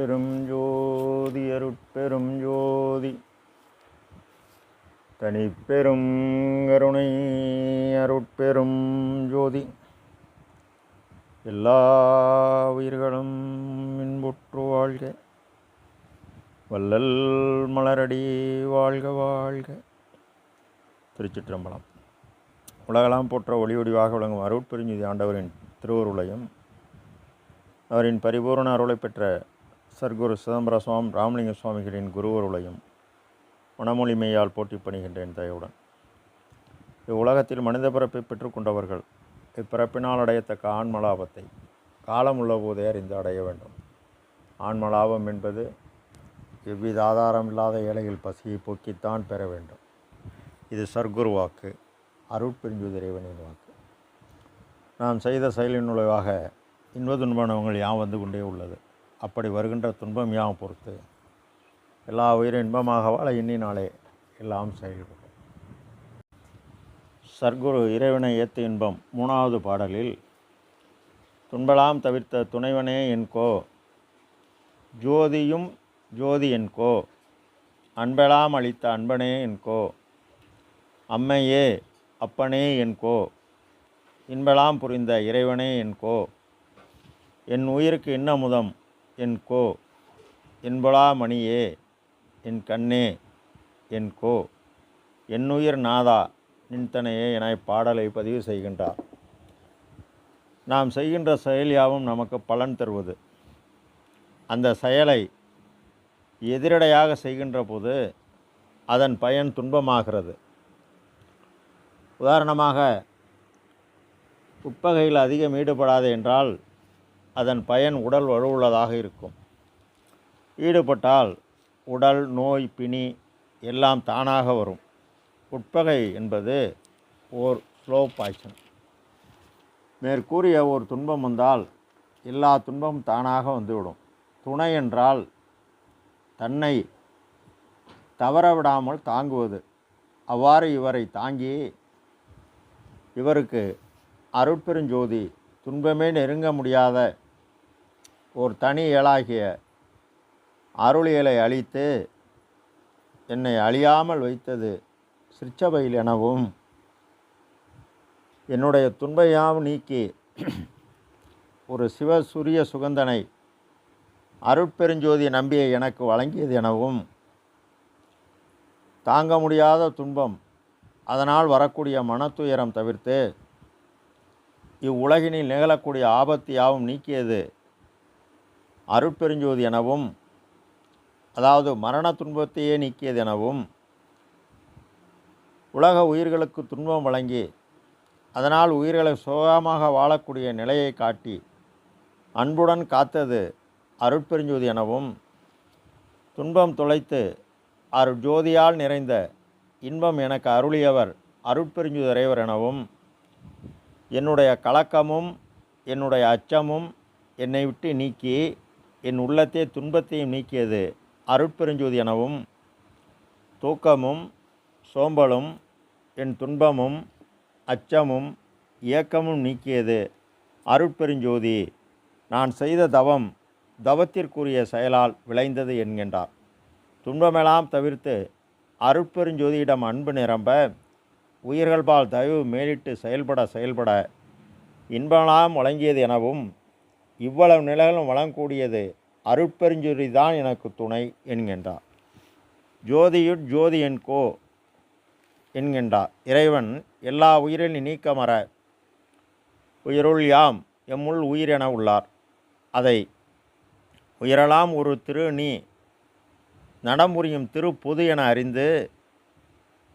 அருட்பெரும் ஜோதி அருட்பெரும் ஜோதி. தனிப்பெரும் கருணை அருட்பெரும் ஜோதி. எல்லா உயிர்களும் இன்புற்று வாழ்க. வள்ளல் மலரடி வாழ்க வாழ்க. திருச்சிற்றம்பலம். உலகலாம் போற்ற ஒளியொடிவாக விளங்கும் அருட்பெருஞ்சுதி ஆண்டவரின் திருவருளையும் அவரின் பரிபூரண அருளை பெற்ற சர்க்குரு சிதம்பர சுவாமி ராமலிங்க சுவாமிகளின் குருவருளையும் மனமொழிமையால் போட்டி பணிகின்றேன் தயவுடன். இவ்வுலகத்தில் மனித பிறப்பை பெற்றுக்கொண்டவர்கள் இப்பிறப்பினால் அடையத்தக்க ஆன்மலாபத்தை காலம் உள்ள போதே அறிந்து அடைய வேண்டும். ஆன்மலாபம் என்பது எவ்வித ஆதாரம் இல்லாத ஏழைகள் பசியை போக்கித்தான் பெற வேண்டும். இது சர்க்குரு வாக்கு அருட்பிரிஞ்சு இறைவனின் வாக்கு. நாம் செய்த செயலின் நுழைவாக இன்ப யாம் வந்து கொண்டே உள்ளது. அப்படி வருகின்ற துன்பம் யாம் பொறுத்து. எல்லா உயிரும் இன்பமாக வாழ எண்ணினாலே எல்லாம் செயல்படும் சர்க்குரு இறைவனை ஏத்து இன்பம் மூணாவது பாடலில் துன்பலாம் தவிர்த்த துணைவனே என்கோ ஜோதியும் ஜோதி என்கோ அன்பெலாம் அளித்த அன்பனே என்கோ அம்மையே அப்பனே என்கோ இன்பெலாம் புரிந்த இறைவனே என்கோ என் உயிருக்கு இன்னமுதம் என் கோ. என்பலா மணியே என் கண்ணே. என் கோ. என்னுயிர் நாதா. நின்தனையே என பாடலை பதிவு செய்கின்றார். நாம் செய்கின்ற செயல் யாவும் நமக்கு பலன் தருவது. அந்த செயலை எதிரடையாக செய்கின்ற போது அதன் பயன் துன்பமாகிறது. உதாரணமாக உட்பகையில் அதிகம் ஈடுபடாது என்றால் அதன் பயன் உடல் வலுவுள்ளதாக இருக்கும். ஈடுபட்டால் உடல் நோய் பிணி எல்லாம் தானாக வரும். உட்பகை என்பது ஓர் ஸ்லோ பாய்ச்சன் மேற்கூறிய ஒரு துன்பம் வந்தால் எல்லா துன்பமும் தானாக வந்துவிடும். துணை என்றால் தன்னை தவற விடாமல் தாங்குவது. அவ்வாறு இவரை தாங்கி இவருக்கு அருட்பெருஞ்சோதி துன்பமே நெருங்க முடியாத ஒரு தனி இயலாகிய அருளியலை அழித்து என்னை அழியாமல் வைத்தது சிற்சபையில் எனவும் என்னுடைய துன்பையாவும் நீக்கி ஒரு சிவசூரிய சுகந்தனை அருட்பெருஞ்சோதி நம்பியை எனக்கு வழங்கியது எனவும் தாங்க முடியாத துன்பம் அதனால் வரக்கூடிய மனத்துயரம் தவிர்த்து இவ்வுலகினில் நிகழக்கூடிய ஆபத்து யாவும் நீக்கியது அருட்பெருஞ்சோதி எனவும் அதாவது மரண துன்பத்தையே நீக்கியது எனவும் உலக உயிர்களுக்கு துன்பம் வழங்கி அதனால் உயிர்களை சுகமாக வாழக்கூடிய நிலையை காட்டி அன்புடன் காத்தது அருட்பெருஞ்சோதி எனவும் துன்பம் தொலைத்து அருட்ஜோதியால் நிறைந்த இன்பம் எனக்கு அருளியவர் அருட்பெருஞ்சுதறைவர் எனவும் என்னுடைய கலக்கமும் என்னுடைய அச்சமும் என்னை விட்டு நீக்கி என் உள்ளத்தே துன்பத்தையும் நீக்கியது அருட்பெருஞ்சோதி எனவும் தூக்கமும் சோம்பலும் என் துன்பமும் அச்சமும் இயக்கமும் நீக்கியது அருட்பெருஞ்சோதி. நான் செய்த தவம் தவத்திற்குரிய செயலால் விளைந்தது என்கின்றார். துன்பமெல்லாம் தவிர்த்து அருட்பெருஞ்சோதியிடம் அன்பு நிரம்ப உயிர்கள்பால் தயவு மேலிட்டு செயல்பட செயல்பட இன்பமெல்லாம் வழங்கியது எனவும் இவ்வளவு நிலைகளும் வழங்கக்கூடியது அருட்பெருஞ்சுரி தான் எனக்கு துணை என்கின்றார் ஜோதியுட் ஜோதி என்கோ என்கின்றார் இறைவன் எல்லா உயிரின் நீக்கமர உயிருள் யாம் எம்முள் உயிரென உள்ளார். அதை உயிரலாம் ஒரு திரு நீ நடமுறியும் திரு பொது என அறிந்து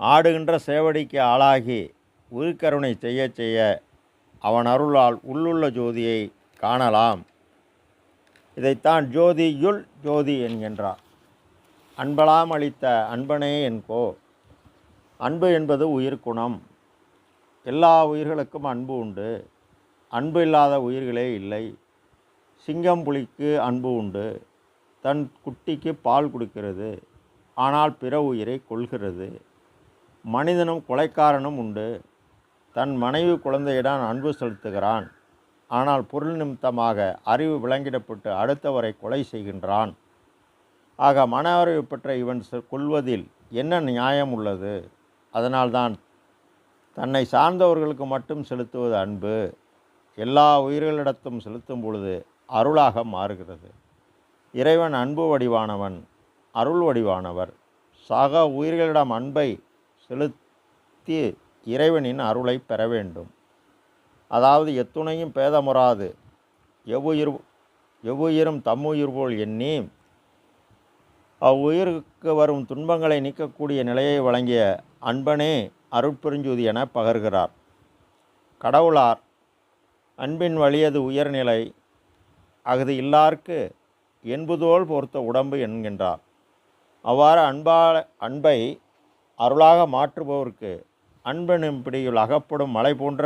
ஆடுகின்ற சேவடிக்கு ஆளாகி உயிர்கருணை செய்ய செய்ய அவன் அருளால் உள்ளுள்ள ஜோதியை காணலாம். இதைத்தான் ஜோதியுள் ஜோதி என்கின்றார். அன்பலாம் அளித்த அன்பனே என்கோ அன்பு என்பது உயிர் குணம். எல்லா உயிர்களுக்கும் அன்பு உண்டு. அன்பு இல்லாத உயிர்களே இல்லை. சிங்கம் புலிக்கு அன்பு உண்டு. தன் குட்டிக்கு பால் கொடுக்கிறது. ஆனால் பிற உயிரை கொள்கிறது மனிதனும் கொலைக்காரனும் உண்டு. தன் மனைவி குழந்தையிடம் அன்பு செலுத்துகிறான். ஆனால் பொருள் நிமித்தமாக அறிவு விளங்கிடப்பட்டு அடுத்தவரை கொலை செய்கின்றான். ஆக மன அறிவு பெற்ற இவன் செ- கொல்வதில் என்ன நியாயம் உள்ளது? அதனால்தான் தன்னை சார்ந்தவர்களுக்கு மட்டும் செலுத்துவது அன்பு எல்லா உயிர்களிடத்தும் செலுத்தும் பொழுது அருளாக மாறுகிறது. இறைவன் அன்பு வடிவானவன் அருள் வடிவானவர். சக உயிர்களிடம் அன்பை செலுத்தி இறைவனின் அருளை பெற வேண்டும். அதாவது எத்துணையும் பேதமுறாது. எவ்வுயிர் எவ்வுயிரும் தம்முயிர் போல் எண்ணி அவ்வுயிருக்கு வரும் துன்பங்களை நீக்கக்கூடிய நிலையை வழங்கிய அன்பனே அருட்பெருஞ்சூதி என பகர்கிறார். கடவுளார் அன்பின் வழியது உயர்நிலை அஃது இல்லார்க்கு என்புதோல் பொறுத்த உடம்பு என்கின்றார். அவ்வாறு அன்பா அன்பை அருளாக மாற்றுபவருக்கு அன்பெனும் பிடியில் அகப்படும் மலை போன்ற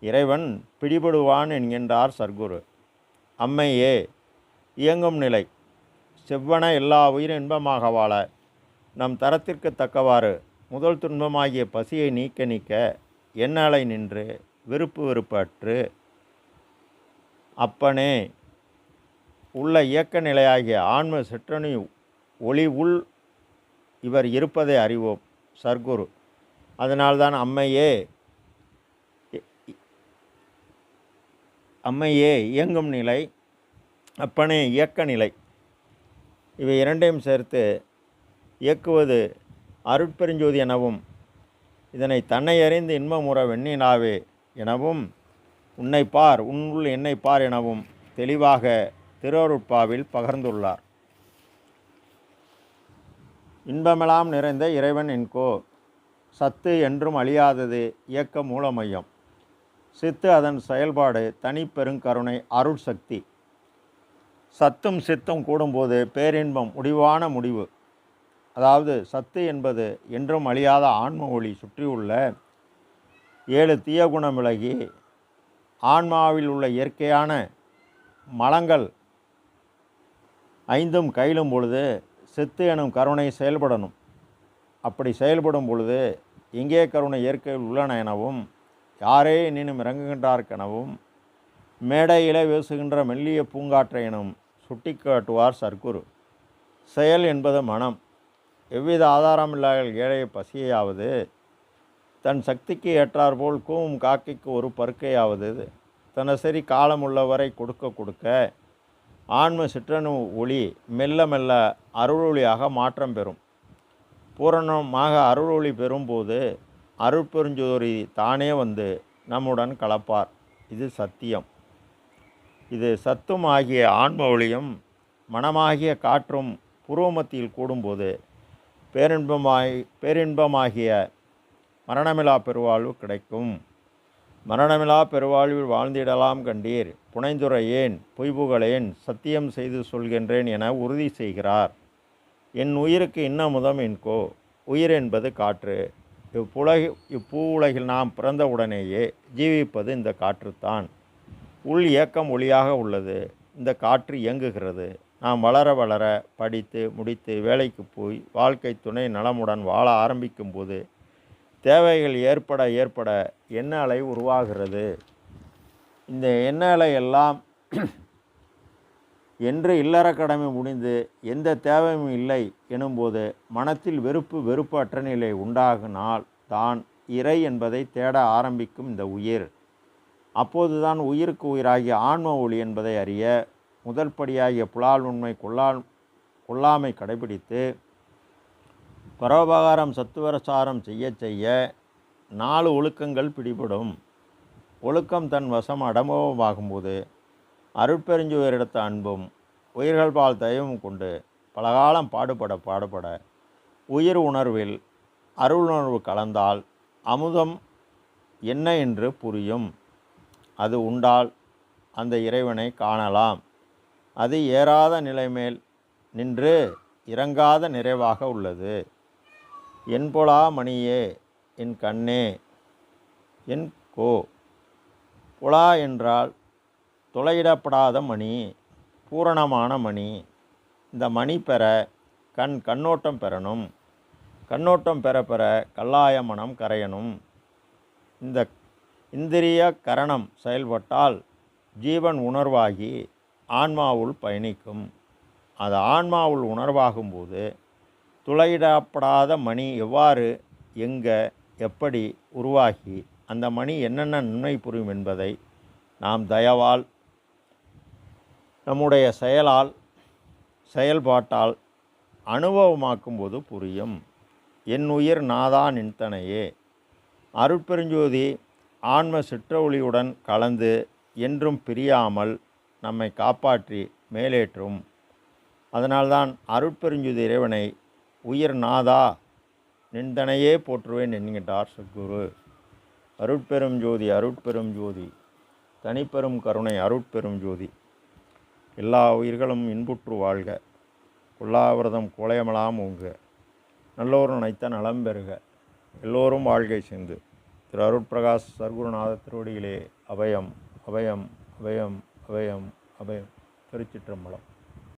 இறைவன் பிடிபடுவான் என்கின்றார் சர்க்குரு. அம்மையே இயங்கும் நிலை. செவ்வன எல்லா உயிர் இன்பமாக வாழ நம் தரத்திற்கு தக்கவாறு முதல் துன்பமாகிய பசியை நீக்க நீக்க எண்ணலை நின்று விருப்பு வெறுப்பற்று. அப்பனே உள்ள இயக்க நிலையாகிய ஆன்ம சிற்றணி ஒளி உள் இவர் இருப்பதை அறிவோம் சர்க்குரு. அதனால்தான் அம்மையே அம்மையே இயங்கும் நிலை அப்பனே இயக்க நிலை. இவை இரண்டையும் சேர்த்து இயக்குவது அருட்பெருஞ்சோதி எனவும் இதனை தன்னை அறிந்து இன்பமுற வெண்ணினாவே எனவும் உன்னை பார் உன்னுள் என்னை பார் எனவும் தெளிவாக திருவருட்பாவில் பகர்ந்துள்ளார். இன்பமெல்லாம் நிறைந்த இறைவன் என்கோ சத்து என்றும் அழியாதது இயக்க மூலமையம். சித்து அதன் செயல்பாடு தனிப்பெருங்கருணை அருள் சக்தி. சத்தும் சித்தும் கூடும்போது பேரின்பம் முடிவான முடிவு. அதாவது சத்து என்பது என்றும் அழியாத ஆன்ம ஒளி சுற்றியுள்ள ஏழு தீய குணம் விலகி ஆன்மாவில் உள்ள இயற்கையான மலங்கள் ஐந்தும் கையிலும் பொழுது சித்து எனும் கருணை செயல்படணும். அப்படி செயல்படும் பொழுது எங்கே கருணை இயற்கையில் உள்ளன எனவும் யாரே எனினும் இறங்குகின்றார்க்கெனவும் மேடையிலே வீசுகின்ற மெல்லிய பூங்காற்றையினும் சுட்டிக்காட்டுவார் சர்க்குரு. செயல் என்பது மனம். எவ்வித ஆதாரமில்லாத ஏழைய பசியையாவது தன் சக்திக்கு ஏற்றாற்போல் கூவும் காக்கைக்கு ஒரு பருக்கையாவது தினசரி காலமுள்ளவரை கொடுக்க கொடுக்க ஆன்ம சிற்றணு ஒளி மெல்ல மெல்ல அருளொளியாக மாற்றம் பெறும். பூரணமாக அருளொளி பெறும்போது அருட்பெருஞ்சோரி தானே வந்து நம்முடன் கலப்பார். இது சத்தியம். இது சத்தும் ஆகிய ஆன்ம ஒளியும் மனமாகிய காற்றும் புருவமத்தியில் கூடும்போது பேரின்பமாய் பேரின்பமாகிய மரணமிலா பெருவாழ்வு கிடைக்கும். மரணமிலா பெருவாழ்வில் வாழ்ந்திடலாம் கண்டீர். புனைந்துரையேன் பொய்புகளேன் சத்தியம் செய்து சொல்கின்றேன் என உறுதி செய்கிறார். என் உயிருக்கு இன்னமுதம் என்கோ உயிர் என்பது காற்று. இப்புலக இப்பூ உலகில் நாம் பிறந்த உடனேயே ஜீவிப்பது இந்த காற்றுத்தான். உள் இயக்கம் ஒளியாக உள்ளது. இந்த காற்று இயங்குகிறது. நாம் வளர வளர படித்து முடித்து வேலைக்கு போய் வாழ்க்கை துணை நலமுடன் வாழ ஆரம்பிக்கும்போது தேவைகள் ஏற்பட ஏற்பட எண்ண அலை உருவாகிறது? இந்த எண்ண அலை எல்லாம் என்று இல்லற கடமை முடிந்து எந்த தேவையும் இல்லை எனும்போது மனத்தில் வெறுப்பு வெறுப்பற்ற நிலை உண்டாகினால் தான் இறை என்பதை தேட ஆரம்பிக்கும் இந்த உயிர். அப்போதுதான் உயிருக்கு உயிராகிய ஆன்ம ஒளி என்பதை அறிய முதல் படியாகிய புலால் உண்மை கொள்ளால் கொள்ளாமை கடைபிடித்து பரோபகாரம் சத்துவரசாரம் செய்ய செய்ய நாலு ஒழுக்கங்கள் பிடிபடும். ஒழுக்கம் தன் வசம் அடம்பவமாகும்போது அருட்பெருஞ்சுவரிடத்த அன்பும் உயிர்கள் பால் தயவும் கொண்டு பலகாலம் பாடுபட பாடுபட உயிர் உணர்வில் அருள் உணர்வு கலந்தால் அமுதம் என்ன என்று புரியும். அது உண்டால் அந்த இறைவனை காணலாம். அது ஏறாத நிலைமேல் நின்று இறங்காத நிறைவாக உள்ளது. என் பொலா மணியே என் கண்ணே என் கோ. புலா என்றால் துளையிடப்படாத மணி பூரணமான மணி. இந்த மணி பெற கண் கண்ணோட்டம் பெறணும். கண்ணோட்டம் பெற பெற கல்லாய மனம் கரையணும். இந்த இந்திரிய கரணம் செயல்பட்டால் ஜீவன் உணர்வாகி ஆன்மாவுள் பயணிக்கும். அது ஆன்மாவுள் உணர்வாகும்போது துளையிடப்படாத மணி எவ்வாறு எங்கே எப்படி உருவாகி அந்த மணி என்னென்ன நன்மை புரியும் என்பதை நாம் தயவால் நம்முடைய செயலால் செயல்பாட்டால் அனுபவமாக்கும்போது புரியும். என் உயிர் நாதா நின்தனையே. அருட்பெருஞ்சோதி ஆன்ம சிற்றொளியுடன் கலந்து என்றும் பிரியாமல் நம்மை காப்பாற்றி மேலேற்றும். அதனால்தான் அருட்பெருஞ்சுதி இறைவனை உயிர் நாதா நின்றனையே போற்றுவேன் என்கின்றார் சத்குரு. அருட்பெரும் ஜோதி அருட்பெரும் ஜோதி தனிப்பெரும் கருணை அருட்பெரும் ஜோதி எல்லா உயிர்களும் இன்புற்று வாழ்க. கொல்லாவிரதம் கோலையமலாம் உங்க நல்லோர் நினைத்த நலம் பெறுக. எல்லோரும் வாழ்கை சேர்ந்து. திரு அருட்பிரகாஷ் சர்க்குருநாத திருவடிகளே அபயம் அபயம் அபயம் அபயம் அபயம். திருச்சிற்றம்பலம்.